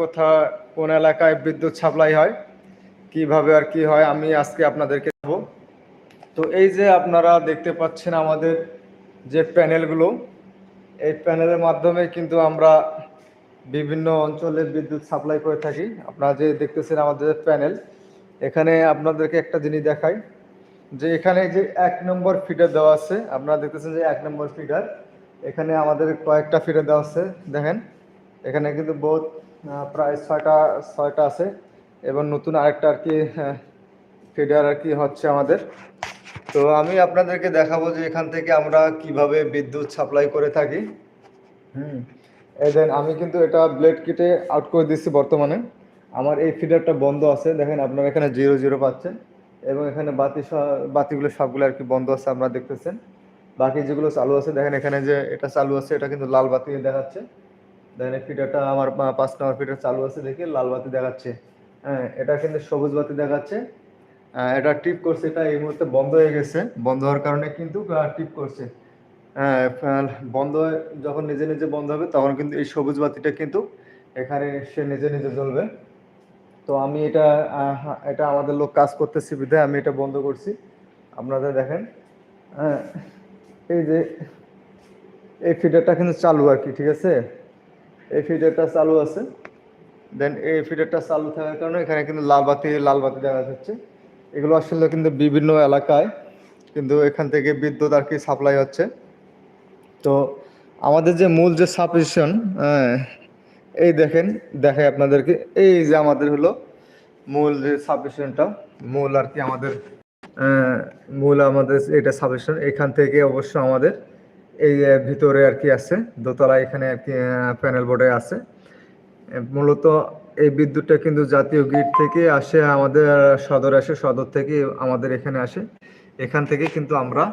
কোথা, কোন এলাকায় বিদ্যুৎ সাপ্লাই হয়? কীভাবে আর কি হয়? আমি আজকে আপনাদেরকে দেবো তো এই যে আপনারা দেখতে পাচ্ছেন আমাদের যে প্যানেলগুলো, এই প্যানেলের মাধ্যমে কিন্তু আমরা বিভিন্ন অঞ্চলে বিদ্যুৎ সাপ্লাই করে থাকি। আপনারা যে দেখতেছেন আমাদের প্যানেল, এখানে আপনাদেরকে একটা জিনিস দেখাই, যে এখানে যে এক নম্বর ফিডার দেওয়া আছে, আপনারা দেখতেছেন যে এক নম্বর ফিডার, এখানে আমাদের কয়েকটা ফিডার দেওয়া আছে, দেখেন। এখানে কিন্তু বহুত প্রায় ছয়টা ছয়টা আছে। এবং নতুন আরেকটা আর কি ফিডার আর কি হচ্ছে আমাদের। তো আমি আপনাদেরকে দেখাবো যে এখান থেকে আমরা কীভাবে বিদ্যুৎ সাপ্লাই করে থাকি। হুম দেন, আমি কিন্তু এটা ব্লেড কিটে আউট করে দিচ্ছি বর্তমানে। আমার এই ফিডারটা বন্ধ আছে, দেখেন আপনারা এখানে জিরো জিরো পাচ্ছেন। এবং এখানে বাতি বাতিগুলো সবগুলো আর কি বন্ধ আছে, আপনারা দেখতেছেন। বাকি যেগুলো চালু আছে, দেখেন এখানে যে এটা চালু আছে, এটা কিন্তু লাল বাতি দেখাচ্ছে। দেখেন এই ফিডারটা আমার পাঁচ নম্বর ফিডার চালু আছে দেখি লাল বাতি দেখাচ্ছে। হ্যাঁ এটা কিন্তু সবুজ বাতি দেখাচ্ছে। এটা টিপ করছে এটা এই মুহূর্তে বন্ধ হয়ে গেছে। বন্ধ হওয়ার কারণে কিন্তু টিপ করছে। হ্যাঁ, বন্ধ যখন নিজে নিজে বন্ধ হবে তখন কিন্তু এই সবুজ বাতিটা কিন্তু এখানে সে নিজে নিজে জ্বলবে। তো আমি এটা এটা আমাদের লোক কাজ করতেছি বিধায় আমি এটা বন্ধ করছি। আপনারা দেখেন হ্যাঁ, এই যে এই ফিডারটা কিন্তু চালু আর কি ঠিক আছে? এই ফিডারটা চালু আছে। দেন এই ফিডারটা চালু থাকার কারণে এখানে কিন্তু লাল বাতি লাল বাতি দেখা যাচ্ছে। এগুলো আসলে কিন্তু বিভিন্ন এলাকায় কিন্তু এখান থেকে বিদ্যুৎ আর কি সাপ্লাই হচ্ছে। তো আমাদের যে মূল যে সাবস্টেশন এই দেখেন, দেখাই আপনাদেরকে। এই যে আমাদের হলো মূল যে সাবস্টেশনটা মূল আর কি আমাদের মূল আমাদের এটা সাবস্টেশন এখান থেকে অবশ্য আমাদের এই ভিতরে আর কি আছে। দোতলা এখানে আর কি প্যানেল বোর্ডে আছে। মূলত এই বিদ্যুৎটা কিন্তু জাতীয় গ্রিড থেকে আসে আমাদের সদর আসে সদর থেকে আমাদের এখানে আসে। এখান থেকে কিন্তু আমরা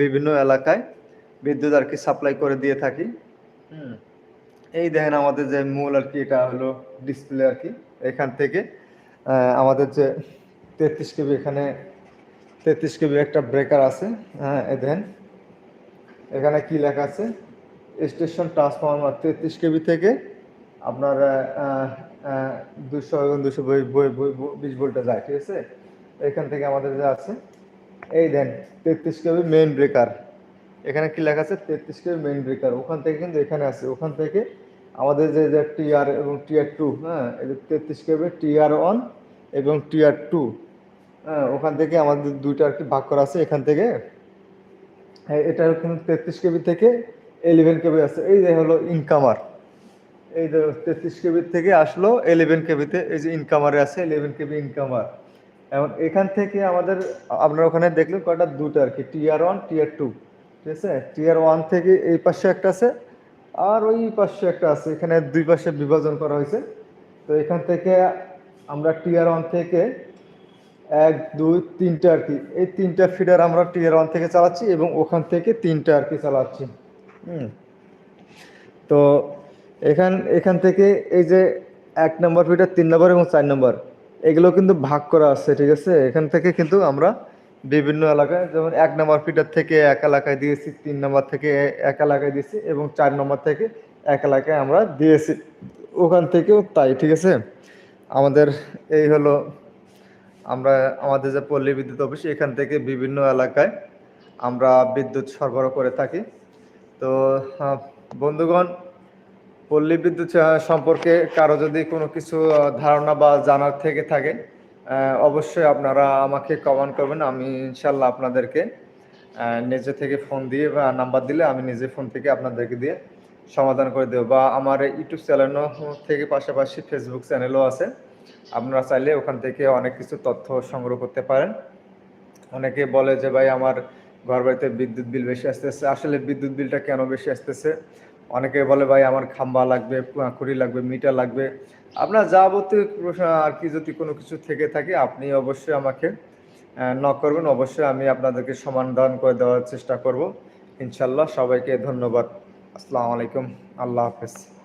বিভিন্ন এলাকায় বিদ্যুৎ আর কি সাপ্লাই করে দিয়ে থাকি। হুম। এই দেখেন আমাদের যে মূল আর কি এটা হলো ডিসপ্লে আর কি। এখান থেকে আমাদের যে তেত্রিশ কেবি এখানে তেত্রিশ কেবি একটা ব্রেকার আছে। হ্যাঁ এই দেখেন। এখানে কি লেখা আছে? স্টেশন ট্রান্সফরমার তেত্রিশ কেবি থেকে আপনার দুশো দুশো বিশ ভোল্টে যায়, ঠিক আছে? এখান থেকে আমাদের যে আছে, এই দেন, তেত্রিশ কেবি মেইন ব্রেকার এখানে কি লেখা আছে? তেত্রিশ কেবি মেন ব্রেকার ওখান থেকে কিন্তু এখানে আছে, ওখান থেকে আমাদের যে যে টিআর এবং টিআর টু হ্যাঁ যে তেত্রিশ কেবি টিআর ওয়ান এবং টিআর টু হ্যাঁ ওখান থেকে আমাদের দুইটা আর কি ভাগ করা আছে, এখান থেকে। এটা কিন্তু তেত্রিশ কেবি থেকে ইলেভেন কেবি আছে। এই যে হলো ইনকামার এই যে তেত্রিশ কেবি থেকে আসলো ইলেভেন কেবিতে, এই যে ইনকামারে আছে ইলেভেন কেবি ইনকামার এখন এখান থেকে আমাদের, আপনার ওখানে দেখলেন কয়টা? দুটো আর কি টিআর ওয়ান টিয়ার টু ঠিক আছে? টিয়ার ওয়ান থেকে এই পাশে একটা আছে, আর ওই পাশে একটা আছে। এখানে দুই পাশে বিভাজন করা হয়েছে। তো এখান থেকে আমরা টিয়ার ওয়ান থেকে এক, দুই, তিনটা আর কি। এই তিনটা ফিডার আমরা টিয়ার ওয়ান থেকে চালাচ্ছি এবং ওখান থেকে তিনটা আর কি চালাচ্ছি। হুম। তো এখান এখান থেকে এই যে এক নম্বর ফিডার তিন নম্বর এবং চার নম্বর এগুলো কিন্তু ভাগ করা আছে, ঠিক আছে? এখান থেকে কিন্তু আমরা বিভিন্ন এলাকায়, যেমন এক নম্বর ফিডার থেকে এক এলাকায় দিয়েছি, তিন নম্বর থেকে এক এলাকায় দিয়েছি এবং চার নম্বর থেকে এক এলাকায় আমরা দিয়েছি। ওখান থেকেও তাই, ঠিক আছে? আমাদের এই হলো আমরা আমাদের যে পল্লী বিদ্যুৎ অফিস, এখান থেকে বিভিন্ন এলাকায় আমরা বিদ্যুৎ সরবরাহ করে থাকি। তো বন্ধুগণ, পল্লী বিদ্যুৎ সম্পর্কে কারও যদি কোনো কিছু ধারণা বা জানার থেকে থাকে অবশ্যই আপনারা আমাকে কমেন্ট করবেন। আমি ইনশাল্লাহ আপনাদেরকে নিজে থেকে ফোন দিয়ে বা নাম্বার দিলে আমি নিজে ফোন থেকে আপনাদেরকে দিয়ে সমাধান করে দেবো। বা আমার ইউটিউব চ্যানেলও থেকে পাশাপাশি ফেসবুক চ্যানেলও আছে। আপনারা চাইলে ওখান থেকে অনেক কিছু তথ্য সংগ্রহ করতে পারেন। অনেকে বলে যে, ভাই, আমার ঘর বাড়িতে বিদ্যুৎ বিল বেশি আসতেছে। আসলে বিদ্যুৎ বিলটা কেন বেশি আসতেছে? অনেকে বলে, ভাই, আমার খাম্বা লাগবে খুঁড়ি লাগবে, মিটার লাগবে। আপনার যাবতীয় প্রশ্ন আর কি যদি কোনো কিছু থেকে থাকে, আপনি অবশ্যই আমাকে নক করবেন। অবশ্যই আমি আপনাদেরকে সমাধান করে দেওয়ার চেষ্টা করব। ইনশাল্লাহ সবাইকে ধন্যবাদ। আসসালামু আলাইকুম। আল্লাহ হাফেজ।